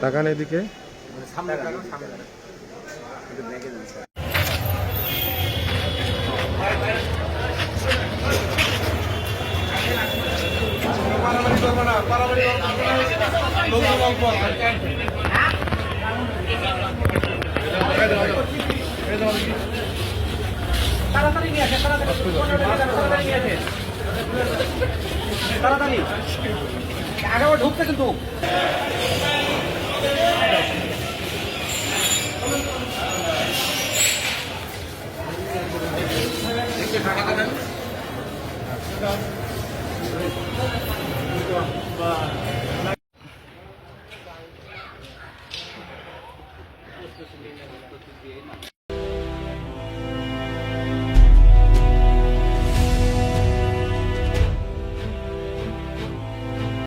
তাকান এদিকে। স্যার। তাড়াতাড়ি নিয়ে আসে তাড়াতাড়ি। তাড়াতাড়ি নিয়ে আসে তাড়াতাড়ি। আঠারো ঢুকছে কিন্তু